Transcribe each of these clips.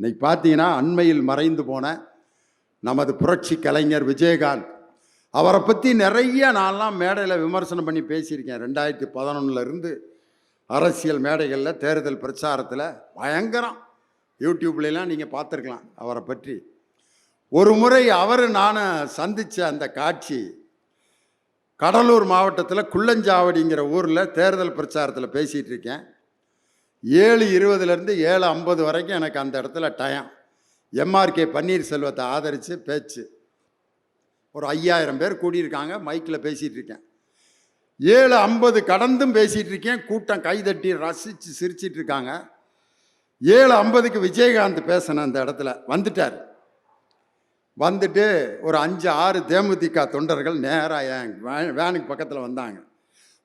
இன்னைக்கு பார்த்தீங்கன்னா அண்மையில் மறைந்து போன நமது புரட்சி கலைஞர் விஜயகாந்த். அவரை பற்றி நிறைய நான்லாம் மேடையில் விமர்சனம் பண்ணி பேசியிருக்கேன். ரெண்டாயிரத்தி பதினொன்னுலேருந்து அரசியல் மேடைகளில் தேர்தல் பிரச்சாரத்தில் பயங்கரம். யூடியூப்லலாம் நீங்கள் பார்த்துருக்கலாம் அவரை பற்றி. ஒரு முறை அவர் நான் சந்தித்த அந்த காட்சி கடலூர் மாவட்டத்தில் குள்ளஞ்சாவடிங்கிற ஊரில் தேர்தல் பிரச்சாரத்தில் பேசிகிட்டு இருக்கேன். ஏழு இருபதுலேருந்து ஏழு ஐம்பது வரைக்கும் எனக்கு அந்த இடத்துல டயம் எம்ஆர்கே பன்னீர்செல்வத்தை ஆதரித்து பேச்சு. ஒரு ஐயாயிரம் பேர் கூடியிருக்காங்க மைக்கில் பேசிகிட்டு இருக்கேன். ஏழு ஐம்பது கடந்தும் பேசிகிட்டு இருக்கேன் கூட்டம் கைதட்டி ரசித்து சிரிச்சிட்டு இருக்காங்க. ஏழு ஐம்பதுக்கு விஜயகாந்த் பேசினேன் அந்த இடத்துல வந்துட்டார். வந்துட்டு ஒரு அஞ்சு ஆறு தேமுதிக தொண்டர்கள் நேராக என் வேனுக்கு பக்கத்தில் வந்தாங்க.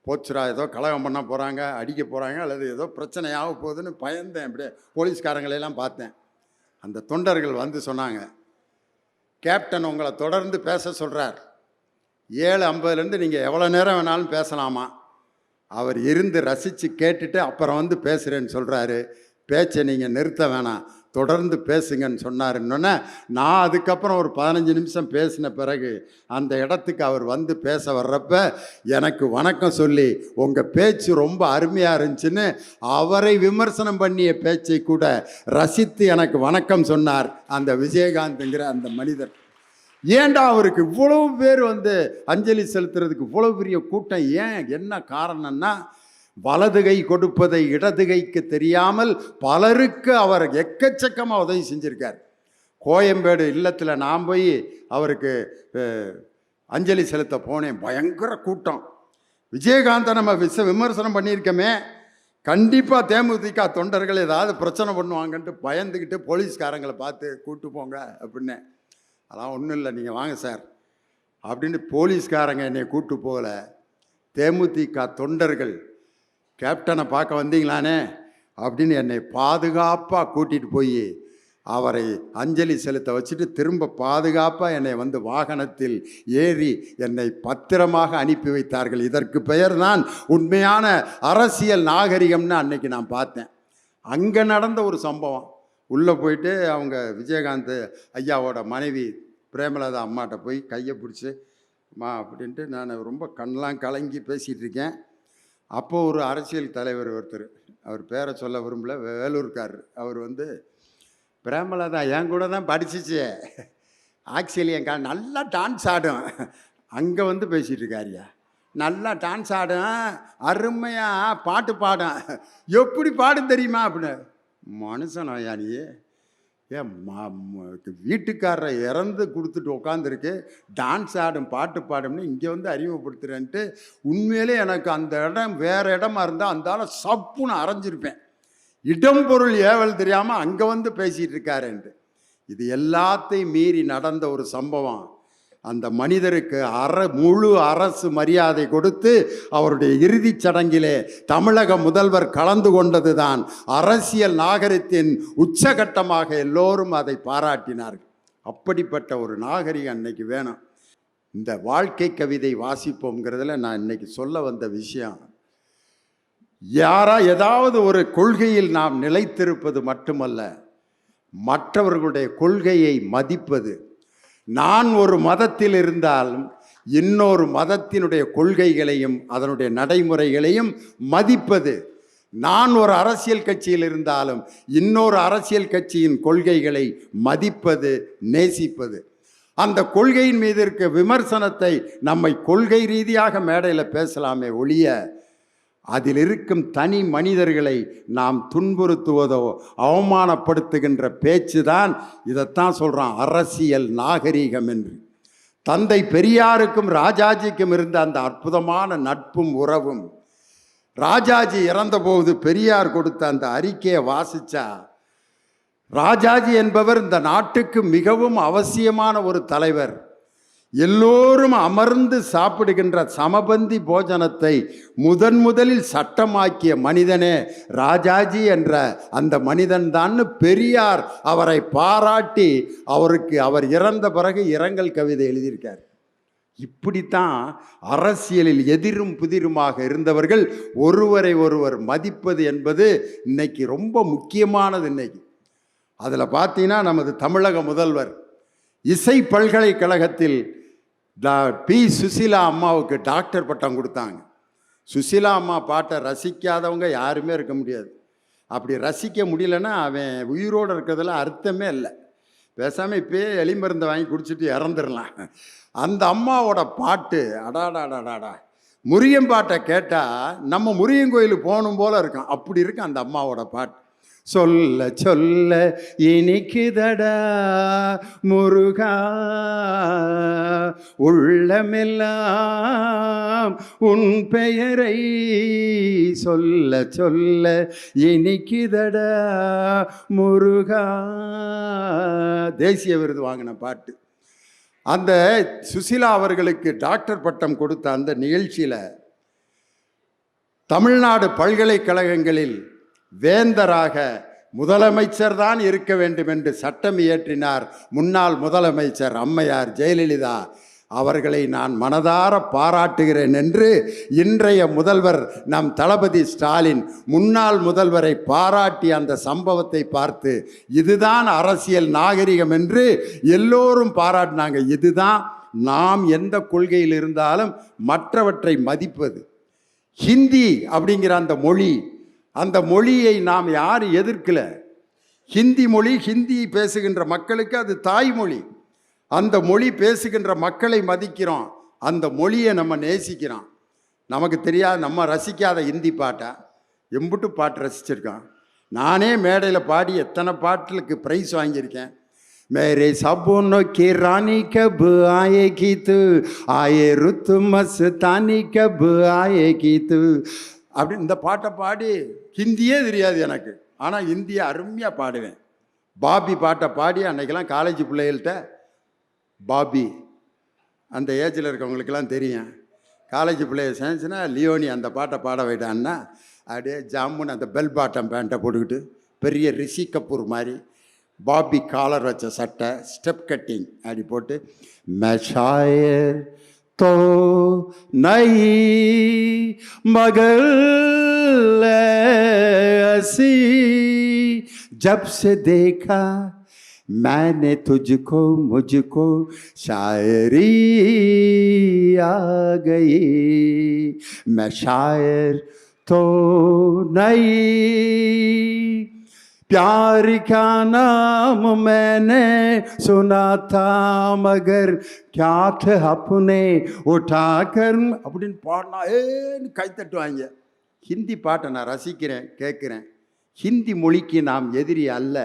போச்சுரா ஏதோ கலகம் பண்ண போகிறாங்க அடிக்க போகிறாங்க அல்லது ஏதோ பிரச்சனையாக போகுதுன்னு பயந்தேன் அப்படியே போலீஸ்காரங்களையெல்லாம் பார்த்தேன். அந்த தொண்டர்கள் வந்து சொன்னாங்க கேப்டன் உங்களை தொடர்ந்து பேச சொல்கிறார் ஏழு ஐம்பதுலேருந்து நீங்கள் எவ்வளோ நேரம் வேணாலும் பேசலாமா? அவர் இருந்து ரசித்து கேட்டுட்டு அப்புறம் வந்து பேசுகிறேன்னு சொல்கிறாரு பேச்சை நீங்கள் நிறுத்த வேணாம். தொடர்ந்து பேசுங்கன்னு சொன்னாருன்னொன்னே நான் அதுக்கப்புறம் ஒரு பதினஞ்சு நிமிஷம் பேசின பிறகு அந்த இடத்துக்கு அவர் வந்து பேச வர்றப்ப எனக்கு வணக்கம் சொல்லி உங்கள் பேச்சு ரொம்ப அருமையாக இருந்துச்சுன்னு அவரை விமர்சனம் பண்ணிய பேச்சை கூட ரசித்து எனக்கு வணக்கம் சொன்னார் அந்த விஜயகாந்த்ங்கிற அந்த மனிதர். ஏண்டா அவருக்கு இவ்வளவு பேர் வந்து அஞ்சலி செலுத்துறதுக்கு இவ்வளோ பெரிய கூட்டம்? ஏன்? என்ன காரணம்னா வலது கை கொடுப்பதை இடது கைக்கு தெரியாமல் பலருக்கு அவர் எக்கச்சக்கமாக உதவி செஞ்சிருக்கார். கோயம்பேடு இல்லத்தில் நான் போய் அவருக்கு அஞ்சலி செலுத்த போனேன். பயங்கர கூட்டம். விஜயகாந்தை நம்ம விச விமர்சனம் பண்ணியிருக்கோமே. கண்டிப்பாக தேமுதிக தொண்டர்கள் ஏதாவது பிரச்சனை பண்ணுவாங்கன்ட்டு பயந்துக்கிட்டு போலீஸ்காரங்களை பார்த்து கூப்பிட்டு போங்க அப்படின்னேன் அதெல்லாம் ஒன்றும் இல்லை நீங்கள் வாங்க சார். அப்படின்னு போலீஸ்காரங்க என்னை கூப்பிட்டு போகல. தேமுதிக தொண்டர்கள் கேப்டனை பார்க்க வந்தீங்களானே அப்படின்னு என்னை பாதுகாப்பாக கூட்டிகிட்டு போய் அவரை அஞ்சலி செலுத்த வச்சுட்டு திரும்ப பாதுகாப்பாக என்னை வந்து வாகனத்தில் ஏறி என்னை பத்திரமாக அனுப்பி வைத்தார்கள். இதற்கு பெயர் தான் உண்மையான அரசியல் நாகரிகம்னு அன்னைக்கு நான் பார்த்தேன். அங்கே நடந்த ஒரு சம்பவம். உள்ளே போயிட்டு அவங்க விஜயகாந்த் ஐயாவோட மனைவி பிரேமலதா அம்மாட்ட போய் கையை பிடிச்சி அம்மா அப்படின்ட்டு நான் ரொம்ப கண்ணெலாம் கலங்கி பேசிகிட்டு இருக்கேன். அப்போ ஒரு அரசியல் தலைவர் ஒருத்தர் அவர் பேரை சொல்ல விரும்பல வேலூர்காரர். அவர் வந்து பிரேமலா தான் என் கூட தான் படிச்சிச்சு. ஆக்சுவலி என் கா நல்லா டான்ஸ் ஆடும். அங்கே வந்து பேசிகிட்டு இருக்காரியா நல்லா டான்ஸ் ஆடும். அருமையாக பாட்டு பாடும். எப்படி பாடும் தெரியுமா? அப்படின்னு. மனுஷனோயா நீ? ஏன் மா வீட்டுக்காரரை இறந்து கொடுத்துட்டு உட்காந்துருக்கு டான்ஸ் ஆடும் பாட்டு பாடும்னு இங்கே வந்து அறிமுகப்படுத்துகிறேன்ட்டு உண்மையிலே எனக்கு அந்த இடம் வேறு இடமா இருந்தால் அந்தால சப்புன்னு அரைஞ்சிருப்பேன். இடம் பொருள் ஏவல் தெரியாமல் அங்கே வந்து பேசிகிட்டு இருக்காருன்ட்டு. இது எல்லாத்தையும் மீறி நடந்த ஒரு சம்பவம். அந்த மனிதருக்கு அற முழு அரசு மரியாதை கொடுத்து அவருடைய இறுதிச் சடங்கிலே தமிழக முதல்வர் கலந்து கொண்டதுதான் அரசியல் நாகரிகத்தின் உச்சகட்டமாக எல்லோரும் அதை பாராட்டினார்கள். அப்படிப்பட்ட ஒரு நாகரிகம் அன்னைக்கு வேணும். இந்த வாழ்க்கை கவிதை வாசிப்போங்கிறதுல நான் இன்னைக்கு சொல்ல வந்த விஷயம். யாரா ஏதாவது ஒரு கொள்கையில் நாம் நிலைத்திருப்பது மட்டுமல்ல மற்றவர்களுடைய கொள்கையை மதிப்பது நான் ஒரு மதத்தில் இருந்தாலும் இன்னொரு மதத்தினுடைய கொள்கைகளையும் அதனுடைய நடைமுறைகளையும் மதிப்பது. நான் ஒரு அரசியல் கட்சியில் இருந்தாலும் இன்னொரு அரசியல் கட்சியின் கொள்கைகளை மதிப்பது நேசிப்பது. அந்த கொள்கையின் மீது இருக்க விமர்சனத்தை நம்மை கொள்கை ரீதியாக மேடையில் பேசலாமே ஒழிய அதில் இருக்கும் தனி மனிதர்களை நாம் துன்புறுத்துவதோ அவமானப்படுத்துகின்ற பேச்சு தான் இதைத்தான் சொல்கிறான் அரசியல் நாகரீகம் என்று. தந்தை பெரியாருக்கும் ராஜாஜிக்கும் இருந்த அந்த அற்புதமான நட்பும் உறவும் ராஜாஜி இறந்தபோது பெரியார் கொடுத்த அந்த அறிக்கையை வாசிச்சா ராஜாஜி என்பவர் இந்த நாட்டுக்கு மிகவும் அவசியமான ஒரு தலைவர். எல்லோரும் அமர்ந்து சாப்பிடுகின்ற சமபந்தி போஜனத்தை முதன் முதலில் சட்டமாக்கிய மனிதனே ராஜாஜி என்ற அந்த மனிதன்தான்னு பெரியார் அவரை பாராட்டி அவருக்கு அவர் இறந்த பிறகு இரங்கல் கவிதை எழுதியிருக்கார். இப்படித்தான் அரசியலில் எதிரும் புதிருமாக இருந்தவர்கள் ஒருவரை ஒருவர் மதிப்பது என்பது இன்னைக்கு ரொம்ப முக்கியமானது இன்னைக்கு. அதில் பார்த்தீங்கன்னா நமது தமிழக முதல்வர் இசை பல்கலைக்கழகத்தில் பி. சுசீலா அம்மாவுக்கு டாக்டர் பட்டம் கொடுத்தாங்க. சுசீலா அம்மா பாட்டை ரசிக்காதவங்க யாருமே இருக்க முடியாது. அப்படி ரசிக்க முடியலன்னா அவன் உயிரோடு இருக்கிறதுல அர்த்தமே இல்லை. பேசாமல் இப்பயே எலிமருந்தை வாங்கி குடிச்சிட்டு இறந்துடலாம். அந்த அம்மாவோட பாட்டு அடாடாடாடாடா. முருகன் பாட்டை கேட்டால் நம்ம முருகன் கோயிலுக்கு போகணும் போல இருக்கும். அப்படி இருக்கு அந்த அம்மாவோட பாட்டு. சொல்ல சொல்ல இனிக்குதடா முருகா. உள்ளமெல்லாம் உன் பெயரை சொல்ல சொல்ல இனிக்குதடா முருகா. தேசிய விருது வாங்கின பாட்டு. அந்த சுசிலா அவர்களுக்கு டாக்டர் பட்டம் கொடுத்த அந்த நிகழ்ச்சியில் தமிழ்நாடு பல்கலைக்கழகங்களில் வேந்தராக முதலமைச்சர் தான் இருக்க வேண்டும் என்று சட்டம் இயற்றினார் முன்னாள் முதலமைச்சர் அம்மையார் ஜெயலலிதா. அவர்களை நான் மனதார பாராட்டுகிறேன் என்று இன்றைய முதல்வர் நம் தளபதி ஸ்டாலின் முன்னாள் முதல்வரை பாராட்டி அந்த சம்பவத்தை பார்த்து இதுதான் அரசியல் நாகரிகம் என்று எல்லோரும் பாராட்டினாங்க. இதுதான் நாம் எந்த கொள்கையில் இருந்தாலும் மற்றவற்றை மதிப்பது. ஹிந்தி அப்படிங்கிற அந்த மொழி அந்த மொழியை நாம் யார் எதிர்க்கல ஹிந்தி மொழி ஹிந்தி பேசுகின்ற மக்களுக்கு அது தாய்மொழி அந்த மொழி பேசுகின்ற மக்களை மதிக்கிறோம் அந்த மொழியை நம்ம நேசிக்கிறோம் நமக்கு தெரியாத நம்ம ரசிக்காத ஹிந்தி பாட்டா எம்புட்டு பாட்டு ரசிச்சிருக்கோம் நானே மேடையில் பாடி எத்தனை பாட்டுக்கு ப்ரைஸ் வாங்கியிருக்கேன் मेरे सपनों की रानी कब आएगी तू आए रुत मस्तानी कब आएगी तू அப்படி இந்த பாட்டை பாடி ஹிந்தியே தெரியாது எனக்கு. ஆனால் ஹிந்தியை அருமையாக பாடுவேன். பாபி பாட்டை பாடி அன்றைக்கெல்லாம் காலேஜ் பிள்ளைகள்கிட்ட பாபி அந்த ஏஜில் இருக்கவங்களுக்கெல்லாம் தெரியும். காலேஜ் பிள்ளைய சேர்ந்துச்சுன்னா லியோனி அந்த பாட்டை பாட வைட்டான்னா அப்படியே ஜாமுன் அந்த பெல் பாட்டம் பேண்ட்டை போட்டுக்கிட்டு பெரிய ரிஷி கபூர் மாதிரி பாபி காலர் வச்ச சட்டை ஸ்டெப் கட்டிங் அப்படி போட்டு மெஷாயர் तो नहीं, मगर ऐसी। जब से देखा मैंने तुझको, मुझको शायरी आ गई। मैं शायर तो नहीं प्यार का नाम मैंने सुना था मगर क्या थे अपने उठाकर அப்படின்னு பாடினா ஏன்னு கை தட்டுவாங்க ஹிந்தி பாட்டை நான் ரசிக்கிறேன் கேட்குறேன் ஹிந்தி மொழிக்கு நாம் எதிரி அல்ல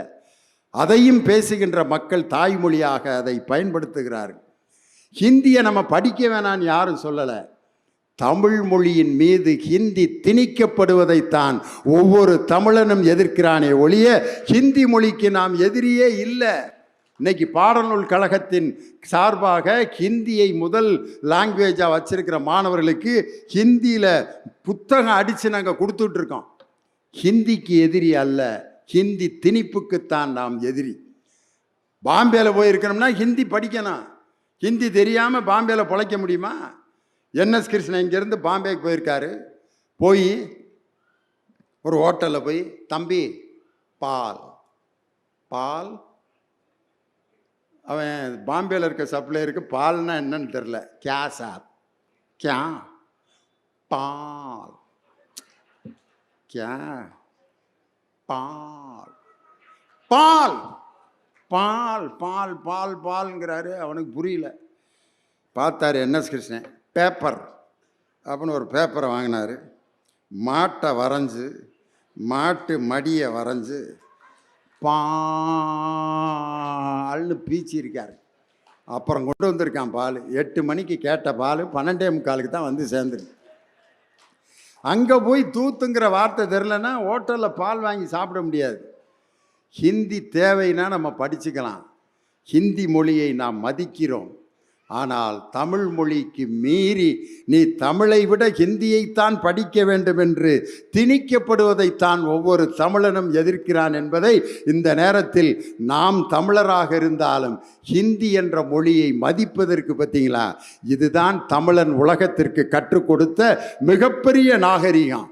அதையும் பேசுகின்ற மக்கள் தாய்மொழியாக அதை பயன்படுத்துகிறார்கள் ஹிந்தியை நம்ம படிக்க வேணான்னு யாரும் சொல்லலை தமிழ் மொழியின் மீது ஹிந்தி திணிக்கப்படுவதைத்தான் ஒவ்வொரு தமிழனும் எதிர்க்கிறானே ஒழிய ஹிந்தி மொழிக்கு நாம் எதிரியே இல்லை. இன்னைக்கு பாடநூல் கழகத்தின் சார்பாக ஹிந்தியை முதல் லாங்குவேஜாக வச்சுருக்கிற மாணவர்களுக்கு ஹிந்தியில் புத்தகம் அடித்து நாங்கள் கொடுத்துட்ருக்கோம் ஹிந்திக்கு எதிரி அல்ல. ஹிந்தி திணிப்புக்குத்தான் நாம் எதிரி. பாம்பேல போயிருக்கிறோம்னா ஹிந்தி படிக்கணும். ஹிந்தி தெரியாமல் பாம்பேல பிழைக்க முடியுமா? என்எஸ் கிருஷ்ணன் இங்கேருந்து பாம்பேக்கு போயிருக்காரு. போய் ஒரு ஹோட்டலில் போய் தம்பி பால். பால்? அவன் பாம்பேயில் இருக்க சப்ளையருக்கு பால்னா என்னன்னு தெரில K sir K ball. K ball. Ball. Ball ball ball பால்ங்கிறாரு. அவனுக்கு புரியல. பார்த்தாரு என்எஸ் கிருஷ்ணன். பேப்பர் அப்படின்னு ஒரு பேப்பரை வாங்கினார். மாட்டை வரைஞ்சி மாட்டு மடியை வரைஞ்சி பால்னு பீச்சிருக்கார். அப்புறம் கொண்டு வந்திருக்கான் பால். எட்டு மணிக்கு கேட்ட பால் பன்னெண்டே முக்காலுக்கு தான் வந்து சேர்ந்துருக்கு அங்கே போய் தூத்துங்கிற வார்த்தை தெரிலன்னா ஹோட்டலில் பால் வாங்கி சாப்பிட முடியாது. ஹிந்தி தேவைன்னா நம்ம படிச்சுக்கலாம். ஹிந்தி மொழியை நாம் மதிக்கிறோம். ஆனால் தமிழ் மொழிக்கு மீறி நீ தமிழை விட ஹிந்தியைத்தான் படிக்க வேண்டும் என்று திணிக்கப்படுவதைத்தான் ஒவ்வொரு தமிழனும் எதிர்க்கிறான் என்பதை இந்த நேரத்தில் நாம் தமிழராக இருந்தாலும் ஹிந்தி என்ற மொழியை மதிப்பதற்கு பார்த்தீங்களா? இதுதான் தமிழன் உலகத்திற்கு கற்றுக் கொடுத்த மிகப்பெரிய நாகரிகம்.